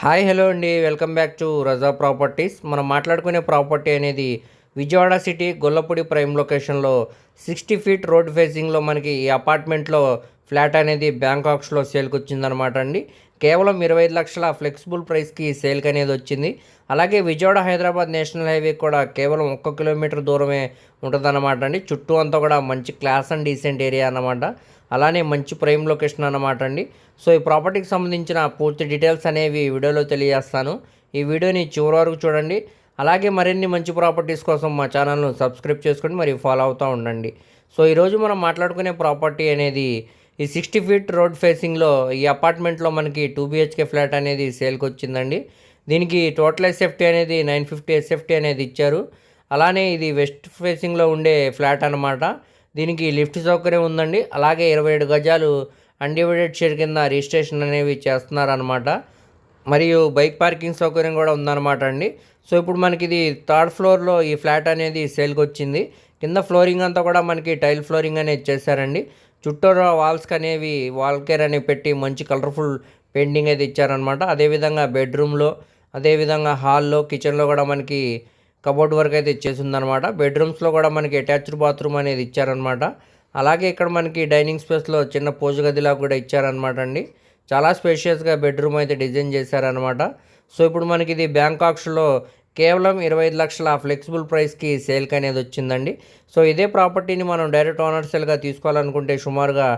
Hi hello అండి. Welcome back to Raza properties. మనం మాట్లాడుకునే ప్రాపర్టీ అనేది విజయవాడ సిటీ గొల్లపూడి ప్రైమ్ లొకేషన్లో సిక్స్టీ ఫీట్ రోడ్ ఫేసింగ్లో మనకి ఈ అపార్ట్మెంట్లో ఫ్లాట్ అనేది బ్యాంకాక్స్లో సేల్కి వచ్చిందనమాట అండి. కేవలం ఇరవై ఐదు లక్షల ఫ్లెక్సిబుల్ ప్రైస్కి సేల్కి అనేది వచ్చింది. అలాగే విజయవాడ హైదరాబాద్ నేషనల్ హైవే కూడా కేవలం ఒక్క కిలోమీటర్ దూరమే ఉంటుందన్నమాట అండి. చుట్టూ అంతా కూడా మంచి క్లాస్ అండ్ డీసెంట్ ఏరియా అన్నమాట. అలానే మంచి ప్రైమ్ లొకేషన్ అన్నమాట అండి. సో ఈ ప్రాపర్టీకి సంబంధించిన పూర్తి డీటెయిల్స్ అనేవి వీడియోలో తెలియజేస్తాను. ఈ వీడియోని చివరి వరకు చూడండి. అలాగే మరిన్ని మంచి ప్రాపర్టీస్ కోసం మా ఛానల్ను సబ్స్క్రైబ్ చేసుకొని మరి ఫాలో అవుతూ ఉండండి. సో ఈరోజు మనం మాట్లాడుకునే ప్రాపర్టీ అనేది ఈ సిక్స్టీ ఫీట్ రోడ్ ఫేసింగ్లో ఈ అపార్ట్మెంట్లో మనకి టూ బిహెచ్కే ఫ్లాట్ అనేది సేల్కి వచ్చిందండి దీనికి టోటల్ ఎస్ఎఫ్టీ అనేది నైన్ ఫిఫ్టీ ఎస్ఎఫ్టీ అనేది ఇచ్చారు. అలానే ఇది వెస్ట్ ఫేసింగ్లో ఉండే ఫ్లాట్ అనమాట దీనికి లిఫ్ట్ సౌకర్యం ఉందండి. అలాగే ఇరవై ఏడు గజాలు అన్డివైడెడ్ షేర్ కింద రిజిస్ట్రేషన్ అనేవి చేస్తున్నారనమాట మరియు బైక్ పార్కింగ్ సౌకర్యం కూడా ఉందన్నమాట అండి. సో ఇప్పుడు మనకి ఇది థర్డ్ ఫ్లోర్లో ఈ ఫ్లాట్ అనేది సేల్కి వచ్చింది కింద ఫ్లోరింగ్ అంతా కూడా మనకి టైల్ ఫ్లోరింగ్ అనేది చేశారండి. చుట్టూరా వాల్స్కి అనేవి వాల్ కేర్ అనేవి పెట్టి మంచి కలర్ఫుల్ పెయింటింగ్ అయితే ఇచ్చారనమాట అదేవిధంగా బెడ్రూమ్లో అదేవిధంగా హాల్లో కిచెన్లో కూడా మనకి కబోర్డ్ వర్క్ అయితే ఇచ్చేసిందనమాట బెడ్రూమ్స్లో కూడా మనకి అటాచ్డ్ బాత్రూమ్ అనేది ఇచ్చారనమాట అలాగే ఇక్కడ మనకి డైనింగ్ స్పేస్లో చిన్న పూజ గదిలా కూడా ఇచ్చారనమాట అండి. చాలా స్పేషియస్గా బెడ్రూమ్ అయితే డిజైన్ చేశారనమాట సో ఇప్పుడు మనకి ఇది బ్యాంకాక్స్లో కేవలం ఇరవై ఐదు లక్షల ఫ్లెక్సిబుల్ ప్రైస్కి సేల్కి అనేది వచ్చిందండి. సో ఇదే ప్రాపర్టీని మనం డైరెక్ట్ ఓనర్ సేల్గా తీసుకోవాలనుకుంటే సుమారుగా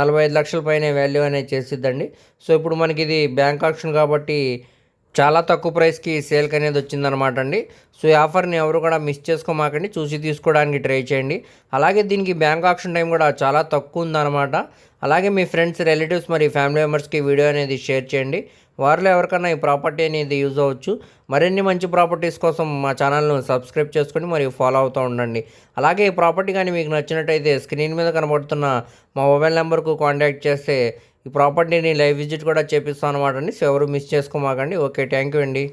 నలభై ఐదు లక్షల పైన వాల్యూ అనేది చేసిద్దండి. సో ఇప్పుడు మనకి ఇది బ్యాంక్ ఆప్షన్ కాబట్టి చాలా తక్కువ ప్రైస్కి సేల్కి అనేది వచ్చిందనమాట అండి. సో ఈ ఆఫర్ని ఎవరు కూడా మిస్ చేసుకోమాకండి. చూసి తీసుకోవడానికి ట్రై చేయండి. అలాగే దీనికి బ్యాంక్ ఆప్షన్ టైం కూడా చాలా తక్కువ ఉందన్నమాట. అలాగే మీ ఫ్రెండ్స్ రిలేటివ్స్ మరి ఫ్యామిలీ మెంబర్స్కి వీడియో అనేది షేర్ చేయండి. వారిలో ఎవరికైనా ఈ ప్రాపర్టీ అనేది యూజ్ అవ్వచ్చు. మరిన్ని మంచి ప్రాపర్టీస్ కోసం మా ఛానల్ను సబ్స్క్రైబ్ చేసుకొని మరియు ఫాలో అవుతూ ఉండండి. అలాగే ఈ ప్రాపర్టీ కానీ మీకు నచ్చినట్టయితే స్క్రీన్ మీద కనబడుతున్న మా మొబైల్ నెంబర్కు కాంటాక్ట్ చేస్తే ఈ ప్రాపర్టీని లైవ్ విజిట్ కూడా చేపిస్తాం అనమాట అండి. సో ఎవరు మిస్ చేసుకోమాకండి. ఓకే థ్యాంక్ యూ అండి.